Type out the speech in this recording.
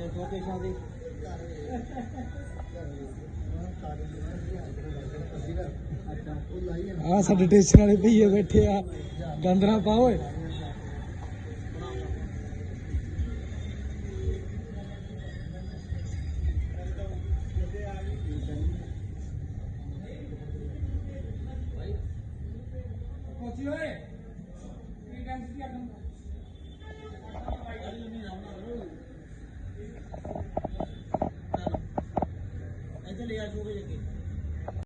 ਕੇ ਬੱਚ ਬੋਲੀ ਨਾ ਯਾਰ ਆ ਸਾਡੇ ਟੇਸ਼ਨ ਵਾਲੇ ਭਈਏ ਬੈਠੇ ਆ। ਗੰਦਰਾ ਪਾ ਓਏ। ऐसे ले आ हो गए